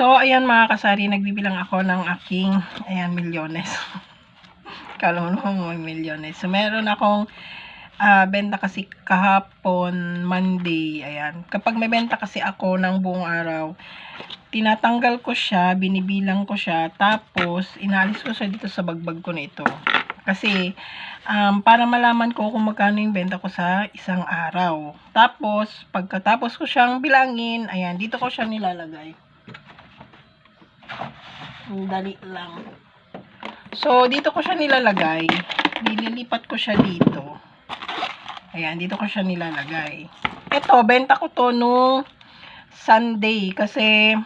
So, ayan mga kasari, nagbibilang ako ng aking, ayan, milyones. Kala mo milyones. So, meron akong ah, benta kasi kahapon, Monday, ayan. Kapag may benta kasi ako ng buong araw, tinatanggal ko siya, binibilang ko siya, tapos inaalis ko siya dito sa bagbag ko na ito. Kasi, um, para malaman ko kung magkano yung benta ko sa isang araw. Tapos, pagkatapos ko siyang bilangin, ayan, dito ko siya nilalagay. Ang Dali lang. So, dito ko siya nilalagay. Nililipat ko siya dito. Ayan, dito ko siya nilalagay. Ito, benta ko to nung Sunday. Kasi,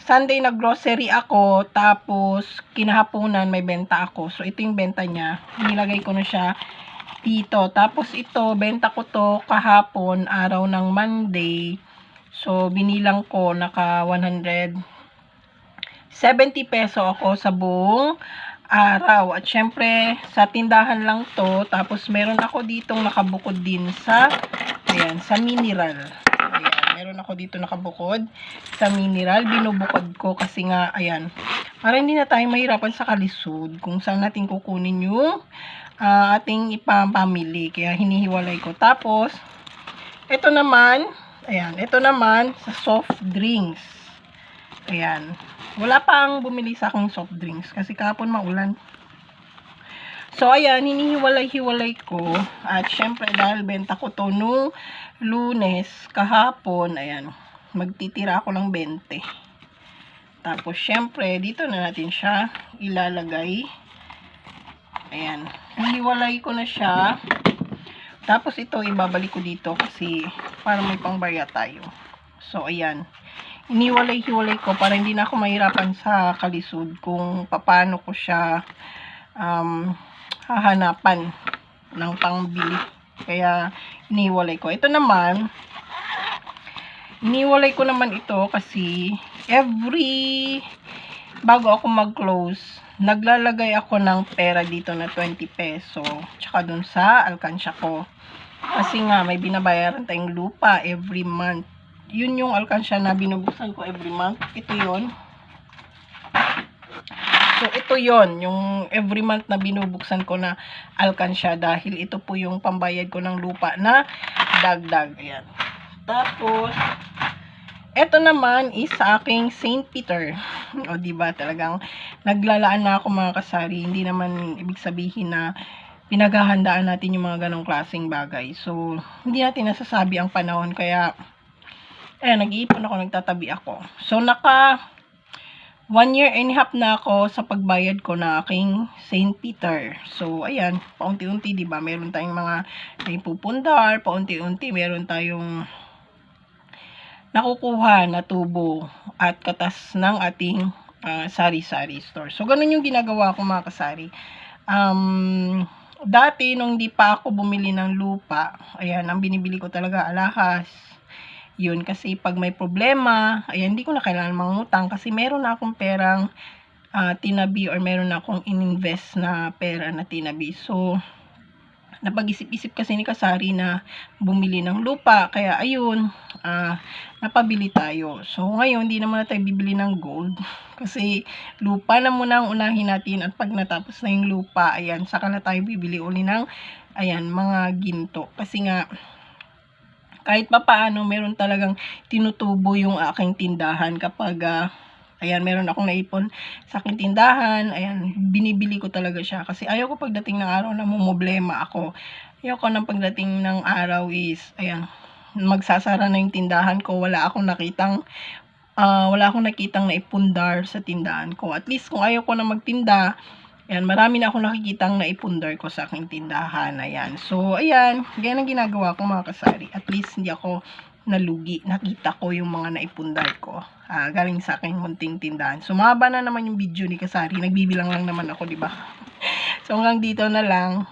Sunday nag-grocery ako. Tapos, kinahaponan may benta ako. So, ito yung benta niya. Nilagay ko na siya dito. Tapos, ito, benta ko to kahapon, araw ng Monday. So, binilang ko, naka 170 peso ako sa buong araw. At syempre, sa tindahan lang to. Tapos, meron ako ditong nakabukod din sa, ayan, sa mineral. Ayan, meron ako dito nakabukod sa mineral. Binubukod ko kasi nga, ayan, para hindi na tayo mahirapan sa kalisod kung saan natin kukunin yung ah, ating ipapamili. Kaya hinihiwalay ko. Tapos, ito naman, ayan, ito naman sa soft drinks. Ayan. Wala pang bumili sa aking soft drinks kasi kahapon maulan. So, ayan, hinihiwalay-hiwalay ko. At syempre, dahil benta ko to nung lunes, kahapon, ayan, magtitira ako ng 20. Tapos, syempre, dito na natin siya ilalagay. Ayan, hiniwalay ko na siya. Tapos, ito, ibabalik ko dito kasi para may pangbaya tayo. So, ayan iniwalay-hiwalay ko para hindi na ako mahirapan sa kalisod kung paano ko siya um, hahanapan ng pangbili. Kaya, iniwalay ko. Ito naman, iniwalay ko naman ito kasi every bago ako mag-close, naglalagay ako ng pera dito na 20 peso. Tsaka dun sa alkansya ko. Kasi nga, may binabayaran tayong lupa every month yun yung alkansya na binubuksan ko every month. Ito yon So, ito yon yung every month na binubuksan ko na alkansya dahil ito po yung pambayad ko ng lupa na dagdag. Ayan. Tapos, ito naman is sa aking St. Peter. O, ba talagang naglalaan na ako mga kasari. Hindi naman ibig sabihin na pinaghahandaan natin yung mga ganong klaseng bagay. So, hindi natin nasasabi ang panahon. Kaya, Ayan, nag-iipon ako, nagtatabi ako. So, naka one year and a half na ako sa pagbayad ko na aking St. Peter. So, ayan, paunti-unti, ba? Meron tayong mga naipupundar, paunti-unti, meron tayong nakukuha na tubo at katas ng ating uh, sari-sari store. So, ganun yung ginagawa ko mga kasari. Um, dati, nung di pa ako bumili ng lupa, ayan, ang binibili ko talaga alahas, yun, kasi pag may problema, ayan, hindi ko na kailangan mangutang kasi meron na akong perang uh, tinabi or meron na akong ininvest na pera na tinabi. So, napag-isip-isip kasi ni Kasari na bumili ng lupa. Kaya, ayun, uh, napabili tayo. So, ngayon, hindi naman na tayo bibili ng gold. Kasi, lupa na muna ang unahin natin. At pag natapos na yung lupa, ayan, saka na tayo bibili uli ng, ayan, mga ginto. Kasi nga, kahit pa paano, meron talagang tinutubo yung aking tindahan kapag, uh, ayan, meron akong naipon sa aking tindahan, ayan, binibili ko talaga siya. Kasi ayaw ko pagdating ng araw na mumblema ako. Ayaw ko ng pagdating ng araw is, ayan, magsasara na yung tindahan ko, wala akong nakitang uh, wala akong nakitang naipundar sa tindahan ko. At least kung ayaw ko na magtinda, Ayan, marami na akong nakikitang naipundar ko sa aking tindahan. Ayan. So, ayan. Ganyan ang ginagawa ko mga kasari. At least hindi ako nalugi. Nakita ko yung mga naipundar ko. Uh, galing sa aking munting tindahan. So, mahaba na naman yung video ni Kasari. Nagbibilang lang naman ako, di ba? so, hanggang dito na lang.